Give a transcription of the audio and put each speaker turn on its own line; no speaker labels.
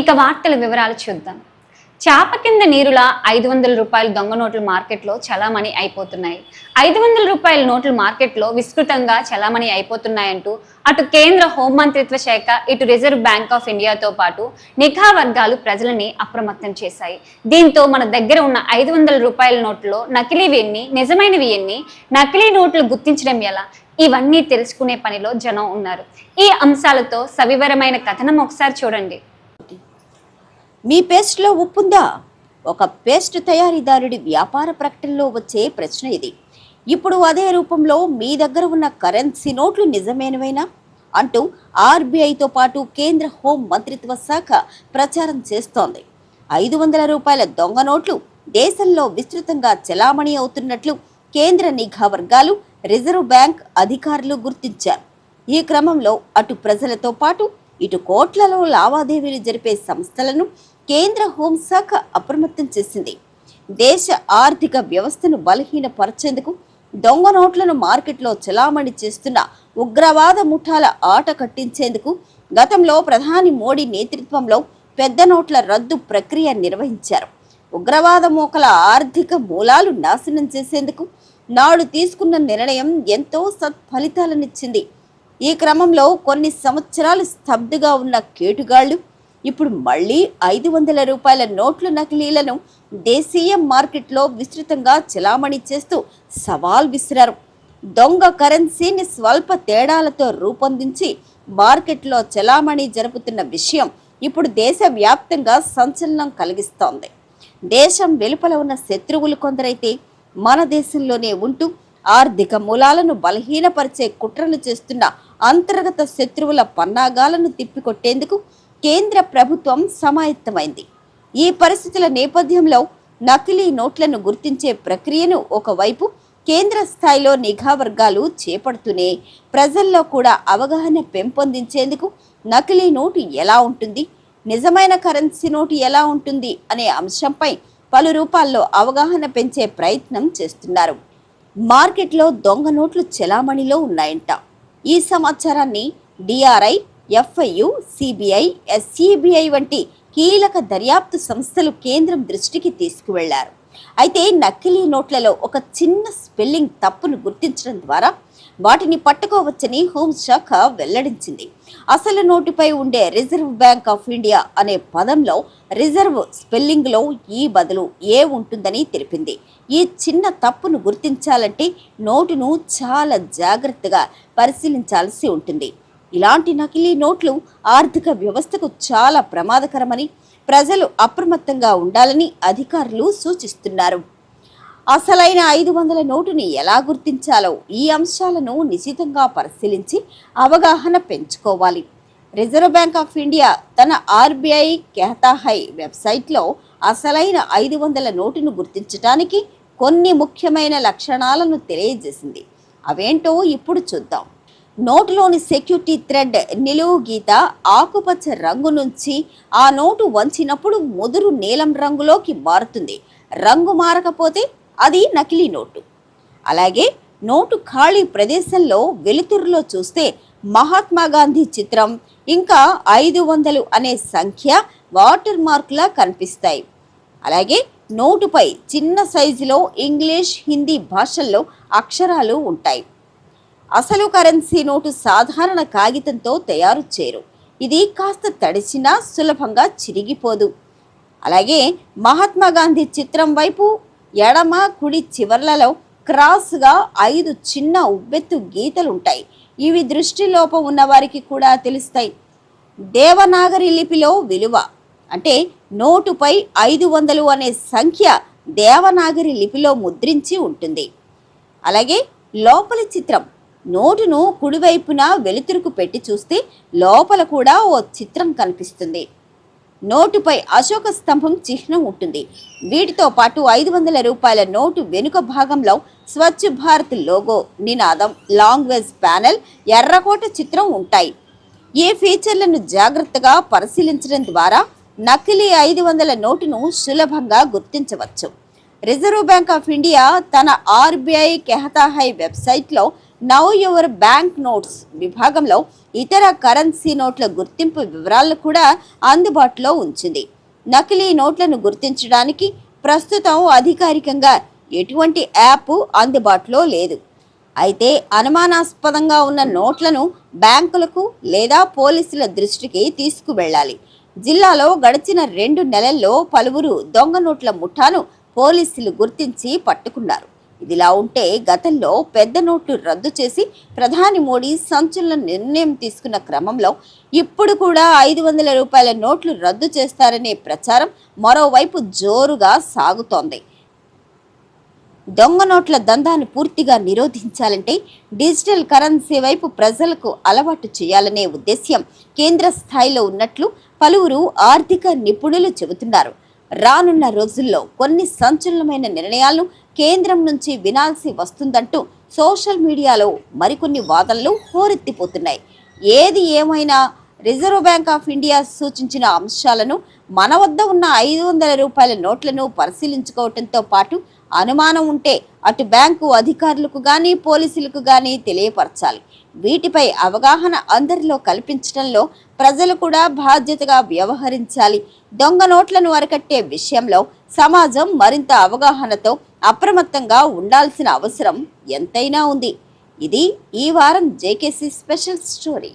ఇక వార్తల వివరాలు చూద్దాం. చేప కింద నీరులా ఐదు వందల రూపాయల దొంగ నోట్లు మార్కెట్లో చలామణి అయిపోతున్నాయి. ఐదు వందల రూపాయల నోట్లు మార్కెట్లో విస్తృతంగా చలామణి అయిపోతున్నాయంటూ అటు కేంద్ర హోంమంత్రిత్వ శాఖ ఇటు రిజర్వ్ బ్యాంక్ ఆఫ్ ఇండియాతో పాటు నిఘా వర్గాలు ప్రజలని అప్రమత్తం చేశాయి. దీంతో మన దగ్గర ఉన్న ఐదు వందల రూపాయల నోట్లో నకిలీవి ఎన్ని నిజమైనవి ఎన్ని నకిలీ నోట్లు గుర్తించడం ఎలా? ఇవన్నీ తెలుసుకునే పనిలో జనం ఉన్నారు. ఈ అంశాలతో సవివరమైన కథనం ఒకసారి చూడండి.
మీ పేస్ట్లో ఉప్పుందా? ఒక పేస్ట్ తయారీదారుడి వ్యాపార ప్రకటనలో వచ్చే ప్రశ్న ఇది. ఇప్పుడు అదే రూపంలో మీ దగ్గర ఉన్న కరెన్సీ నోట్లు నిజమేనవైనా? అంటూ ఆర్బీఐతో పాటు కేంద్ర హోం మంత్రిత్వ శాఖ ప్రచారం చేస్తోంది. ఐదు వందల రూపాయల దొంగ నోట్లు దేశంలో విస్తృతంగా చెలామణి అవుతున్నట్లు కేంద్ర నిఘా వర్గాలు రిజర్వ్ బ్యాంక్ అధికారులు గుర్తించారు. ఈ క్రమంలో అటు ప్రజలతో పాటు ఇటు కోట్లలో లావాదేవీలు జరిపే సంస్థలను కేంద్ర హోంశాఖ అప్రమత్తం చేసింది. దేశ ఆర్థిక వ్యవస్థను బలహీనపరిచేందుకు దొంగ నోట్లను మార్కెట్లో చలామణి చేస్తున్న ఉగ్రవాద ముఠాల ఆట కట్టించేందుకు గతంలో ప్రధాని మోడీ నేతృత్వంలో పెద్ద నోట్ల రద్దు ప్రక్రియ నిర్వహించారు. ఉగ్రవాద మోకల ఆర్థిక మూలాలు నాశనం చేసేందుకు నాడు తీసుకున్న నిర్ణయం ఎంతో సత్ఫలితాలనిచ్చింది. ఈ క్రమంలో కొన్ని సంవత్సరాలు స్తబ్దుగా ఉన్న కేటుగాళ్ళు ఇప్పుడు మళ్ళీ ఐదు వందల రూపాయల నోట్ల నకిలీలను దేశీయ మార్కెట్లో విస్తృతంగా చలామణి చేస్తూ సవాల్ విసిరారు. దొంగ కరెన్సీని స్వల్ప తేడాలతో రూపొందించి మార్కెట్లో చలామణి జరుపుతున్న విషయం ఇప్పుడు దేశవ్యాప్తంగా సంచలనం కలిగిస్తోంది. దేశం వెలుపల ఉన్న శత్రువులు కొందరైతే మన దేశంలోనే ఉంటూ ఆర్థిక మూలాలను బలహీనపరిచే కుట్రలు చేస్తున్న అంతర్గత శత్రువుల పన్నాగాలను తిప్పికొట్టేందుకు కేంద్ర ప్రభుత్వం సమాయత్తమైంది. ఈ పరిస్థితుల నేపథ్యంలో నకిలీ నోట్లను గుర్తించే ప్రక్రియను ఒకవైపు కేంద్ర స్థాయిలో నిఘా వర్గాలు చేపడుతూనే ప్రజల్లో కూడా అవగాహన పెంపొందించేందుకు నకిలీ నోటు ఎలా ఉంటుంది నిజమైన కరెన్సీ నోటు ఎలా ఉంటుంది అనే అంశంపై పలు రూపాల్లో అవగాహన పెంచే ప్రయత్నం చేస్తున్నారు. మార్కెట్లో దొంగ నోట్లు చెలామణిలో ఉన్నాయంట. ఈ సమాచారాన్ని డిఆర్ఐ ఎఫ్ఐయు సిబిఐ ఎస్సిబిఐ వంటి కీలక దర్యాప్తు సంస్థలు కేంద్రం దృష్టికి తీసుకువెళ్ళారు. అయితే నకిలీ నోట్లలో ఒక చిన్న స్పెల్లింగ్ తప్పును గుర్తించడం ద్వారా వాటిని పట్టుకోవచ్చని హోంశాఖ వెల్లడించింది. అసలు నోటుపై ఉండే రిజర్వ్ బ్యాంక్ ఆఫ్ ఇండియా అనే పదంలో రిజర్వ్ స్పెల్లింగ్లో ఈ బదులు ఏ ఉంటుందని తెలిపింది. ఈ చిన్న తప్పును గుర్తించాలంటే నోటును చాలా జాగ్రత్తగా పరిశీలించాల్సి ఉంటుంది. ఇలాంటి నకిలీ నోట్లు ఆర్థిక వ్యవస్థకు చాలా ప్రమాదకరమని ప్రజలు అప్రమత్తంగా ఉండాలని అధికారులు సూచిస్తున్నారు. అసలైన ఐదు వందల నోటుని ఎలా గుర్తించాలో ఈ అంశాలను నిశితంగా పరిశీలించి అవగాహన పెంచుకోవాలి. రిజర్వ్ బ్యాంక్ ఆఫ్ ఇండియా తన ఆర్బీఐ కెహతాహై వెబ్సైట్లో అసలైన ఐదు వందల నోటును గుర్తించడానికి కొన్ని ముఖ్యమైన లక్షణాలను తెలియజేసింది. అవేంటో ఇప్పుడు చూద్దాం. నోటులోని సెక్యూరిటీ థ్రెడ్ నిలువు గీత ఆకుపచ్చ రంగు నుంచి ఆ నోటు వంచినప్పుడు ముదురు నీలం రంగులోకి మారుతుంది. రంగు మారకపోతే అది నకిలీ నోటు. అలాగే నోటు ఖాళీ ప్రదేశంలో వెలుతురులో చూస్తే మహాత్మా గాంధీ చిత్రం ఇంకా ఐదు వందలు అనే సంఖ్య వాటర్ మార్కులా కనిపిస్తాయి. అలాగే నోటుపై చిన్న సైజులో ఇంగ్లీష్ హిందీ భాషల్లో అక్షరాలు ఉంటాయి. అసలు కరెన్సీ నోటు సాధారణ కాగితంతో తయారు చేయరు. ఇది కాస్త తడిచినా సులభంగా చిరిగిపోదు. అలాగే మహాత్మా గాంధీ చిత్రం వైపు ఎడమ కుడి చివర్లలో క్రాస్గా ఐదు చిన్న ఉబ్బెత్తు గీతలు ఉంటాయి ఇవి దృష్టిలోపం ఉన్నవారికి కూడా తెలుస్తాయి. దేవనాగరి లిపిలో విలువ అంటే నోటుపై ఐదు వందలు అనే సంఖ్య దేవనాగరి లిపిలో ముద్రించి ఉంటుంది. అలాగే లోపలి చిత్రం నోటును కుడివైపున వెలుతురుకు పెట్టి చూస్తే లోపల కూడా ఓ చిత్రం కనిపిస్తుంది. నోటుపై అశోక స్తంభం చిహ్నం ఉంటుంది. వీటితో పాటు ఐదు వందల రూపాయల నోటు వెనుక భాగంలో స్వచ్ఛ భారత్ లోగో నినాదం లాంగ్వేజ్ ప్యానెల్ ఎర్రకోట చిత్రం ఉంటాయి. ఈ ఫీచర్లను జాగ్రత్తగా పరిశీలించడం ద్వారా నకిలీ ఐదు వందల నోటును సులభంగా గుర్తించవచ్చు. రిజర్వ్ బ్యాంక్ ఆఫ్ ఇండియా తన ఆర్బీఐ కెహతాహై వెబ్సైట్లో నౌ యువర్ బ్యాంక్ నోట్స్ విభాగంలో ఇతర కరెన్సీ నోట్ల గుర్తింపు వివరాలను కూడా అందుబాటులో ఉంచింది. నకిలీ నోట్లను గుర్తించడానికి ప్రస్తుతం అధికారికంగా ఎటువంటి యాప్ అందుబాటులో లేదు. అయితే అనుమానాస్పదంగా ఉన్న నోట్లను బ్యాంకులకు లేదా పోలీసుల దృష్టికి తీసుకువెళ్ళాలి. జిల్లాలో గడిచిన రెండు నెలల్లో పలువురు దొంగ నోట్ల ముఠాను పోలీసులు గుర్తించి పట్టుకున్నారు. ఇదిలా ఉంటే గతంలో పెద్ద నోట్లు రద్దు చేసి ప్రధాని మోడీ సంచలన నిర్ణయం తీసుకున్న క్రమంలో ఇప్పుడు కూడా ఐదు వందల రూపాయల నోట్లు రద్దు చేస్తారనే ప్రచారం మరోవైపు జోరుగా సాగుతోంది. దొంగ నోట్ల దందాను పూర్తిగా నిరోధించాలంటే డిజిటల్ కరెన్సీ వైపు ప్రజలకు అలవాటు చేయాలనే ఉద్దేశ్యం కేంద్ర స్థాయిలో ఉన్నట్లు పలువురు ఆర్థిక నిపుణులు చెబుతున్నారు. రానున్న రోజుల్లో కొన్ని సంచలనమైన నిర్ణయాలను కేంద్రం నుంచి వినాల్సి వస్తుందంటూ సోషల్ మీడియాలో మరికొన్ని వాదనలు హోరెత్తిపోతున్నాయి. ఏది ఏమైనా రిజర్వ్ బ్యాంక్ ఆఫ్ ఇండియా సూచించిన అంశాలను మన వద్ద ఉన్న ఐదు వందల రూపాయల నోట్లను పరిశీలించుకోవటంతో పాటు అనుమానం ఉంటే అటు బ్యాంకు అధికారులకు కానీ పోలీసులకు కానీ తెలియపరచాలి. వీటిపై అవగాహన అందరిలో కల్పించడంలో ప్రజలు కూడా బాధ్యతగా వ్యవహరించాలి. దొంగ నోట్లను అరికట్టే విషయంలో సమాజం మరింత అవగాహనతో అప్రమత్తంగా ఉండాల్సిన అవసరం ఎంతైనా ఉంది. ఇది ఈ వారం జేకేసీ స్పెషల్ స్టోరీ.